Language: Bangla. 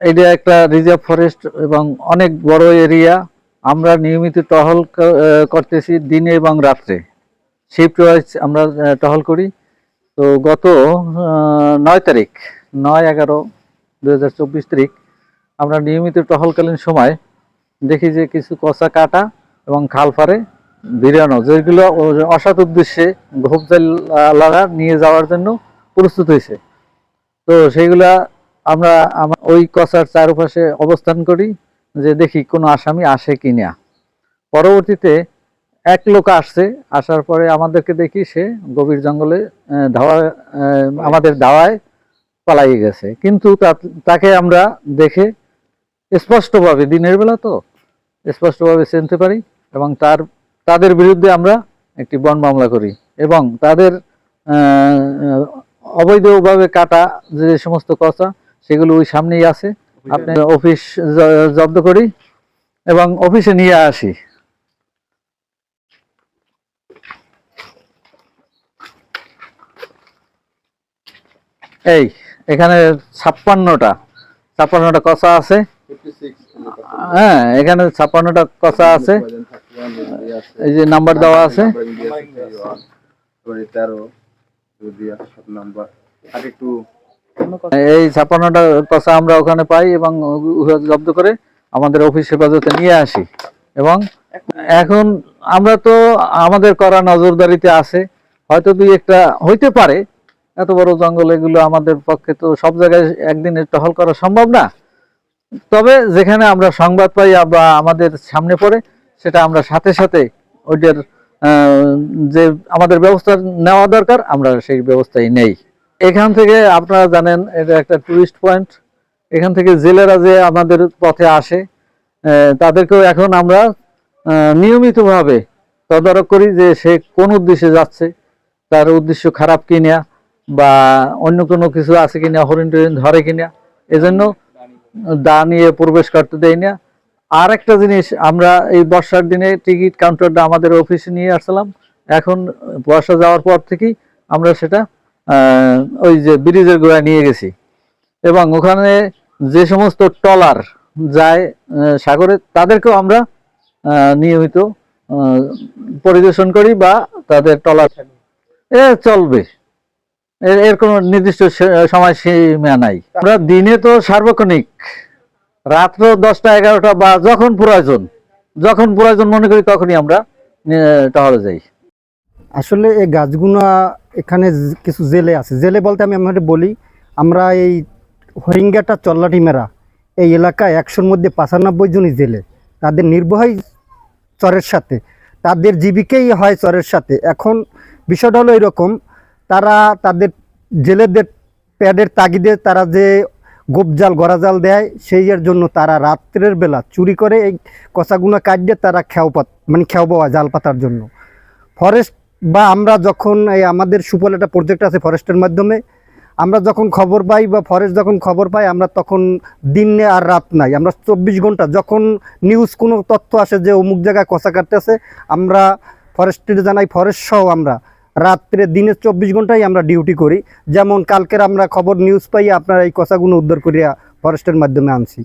এটা একটা রিজার্ভ ফরেস্ট এবং অনেক বড় এরিয়া আমরা নিয়মিত টহল করতেছি দিনে এবং রাত্রে। শিফট ওয়াইজ আমরা টহল করি। তো গত নয় তারিখ, নয় এগারো দু তারিখ আমরা নিয়মিত টহলকালীন সময় দেখি যে কিছু কচা কাটা এবং খাল পারে বিরানো, যেগুলো অসৎ উদ্দেশ্যে ঘোপজাল লাগা নিয়ে যাওয়ার জন্য প্রস্তুত হয়েছে। তো সেইগুলা আমরা ওই কচার চারপাশে অবস্থান করি যে দেখি কোনো আসামি আসে কি না। পরবর্তীতে এক লোক আসছে, আসার পরে আমাদেরকে দেখি সে গভীর জঙ্গলে ধাওয়া আমাদের দাওয়ায় পালাই গেছে। কিন্তু তাকে আমরা দেখে স্পষ্টভাবে, দিনের বেলা তো, স্পষ্টভাবে চিনতে পারি এবং তার, তাদের বিরুদ্ধে আমরা একটি বন মামলা করি এবং তাদের অবৈধভাবে কাটা যে সমস্ত কচা সেগুলো ওই সামনেই আছে। আপনি অফিস জব্দ করি এবং অফিসে নিয়ে আসি। এই এখানে ছাপ্পান্নটা ছাপ্পান্নটা কষা আছে। হ্যাঁ এখানে ছাপ্পান্নটা কষা আছে। এই যে নাম্বার দেওয়া আছে। তেরো নাম্বার। থার্টি টু এই ছাপ্পান্নটা কষা আমরা ওখানে পাই এবং জব্দ করে আমাদের অফিস হেফাজতে নিয়ে আসি। এবং এখন আমরা তো আমাদের করা নজরদারিতে আছে। হয়তো দুই একটা হইতে পারে। এত বড় জঙ্গল, এগুলো আমাদের পক্ষে তো সব জায়গায় একদিনে টহল করা সম্ভব না। তবে যেখানে আমরা সংবাদ পাই বা আমাদের সামনে পড়ে, সেটা আমরা সাথে সাথে ওইটার যে আমাদের ব্যবস্থা নেওয়া দরকার, আমরা সেই ব্যবস্থাই নেই। এখান থেকে আপনারা জানেন, এটা একটা টুরিস্ট পয়েন্ট এখান থেকে জেলেরা যে আমাদের পথে আসে তাদেরকেও এখন আমরা নিয়মিতভাবে তদারক করি যে সে কোন উদ্দেশ্যে যাচ্ছে, তার উদ্দেশ্য খারাপ কিনা, বা অন্য কোনো কিছু আছে কিনা, হরিণ টরিণ ধরে কিনা, এজন্য দা নিয়ে প্রবেশ করতে দেয় না। আর একটা জিনিস, আমরা এই বর্ষার দিনে টিকিট কাউন্টারটা আমাদের অফিসে নিয়ে আসলাম। এখন বর্ষা যাওয়ার পর থেকেই আমরা সেটা ওই যে ব্রিজের গোড়ায় নিয়ে গেছি। এবং ওখানে যে সমস্ত ট্রলার যায় সাগরে, তাদেরকেও আমরা নিয়মিত পরিদর্শন করি বা তাদের ট্রলার এ চলবে। এর কোনো নির্দিষ্ট সময় সীমা নাই। আমরা দিনে তো সার্বক্ষণিক, রাত্র দশটা এগারোটা বা যখন প্রয়োজন যখন প্রয়োজন মনে করি তখনই আমরা টহলে যাই। আসলে এই গাছগুলো এখানে কিছু জেলে আছে। জেলে বলতে আমি আপনাকে বলি, আমরা এই হরিঙ্গাটা চল্লাটি মেরা এই এলাকায় একশোর মধ্যে পঁচানব্বই জনই জেলে। তাদের নির্বাহী চরের সাথে, তাদের জীবিকাই হয় চরের সাথে। এখন বিষয়টা হলো এরকম, তারা তাদের জেলেদের প্যাডের তাগিদে তারা যে গোপজাল গড়াজাল দেয়, সেই এর জন্য তারা রাত্রের বেলা চুরি করে এই কষাগুলো কাটিয়ে তারা খেও মানে খেও পাওয়া জাল পাতার জন্য। ফরেস্ট বা আমরা যখন এই আমাদের সুফল একটা প্রজেক্ট আছে ফরেস্টের মাধ্যমে, আমরা যখন খবর পাই বা ফরেস্ট যখন খবর পাই, আমরা তখন দিনে আর রাত নাই। আমরা চব্বিশ ঘণ্টা যখন নিউজ কোনো তথ্য আসে যে অমুক জায়গায় কষা কাটতেছে আমরা ফরেস্টের জানাই ফরেস্ট সহ আমরা। রাত্রে দিনে চব্বিশ ঘন্টাই আমরা ডিউটি করি। যেমন কালকের আমরা খবর নিউজ পাই আপনারা এই কষাগুলো উদ্ধার করিয়া ফরেস্টের মাধ্যমে আনছি।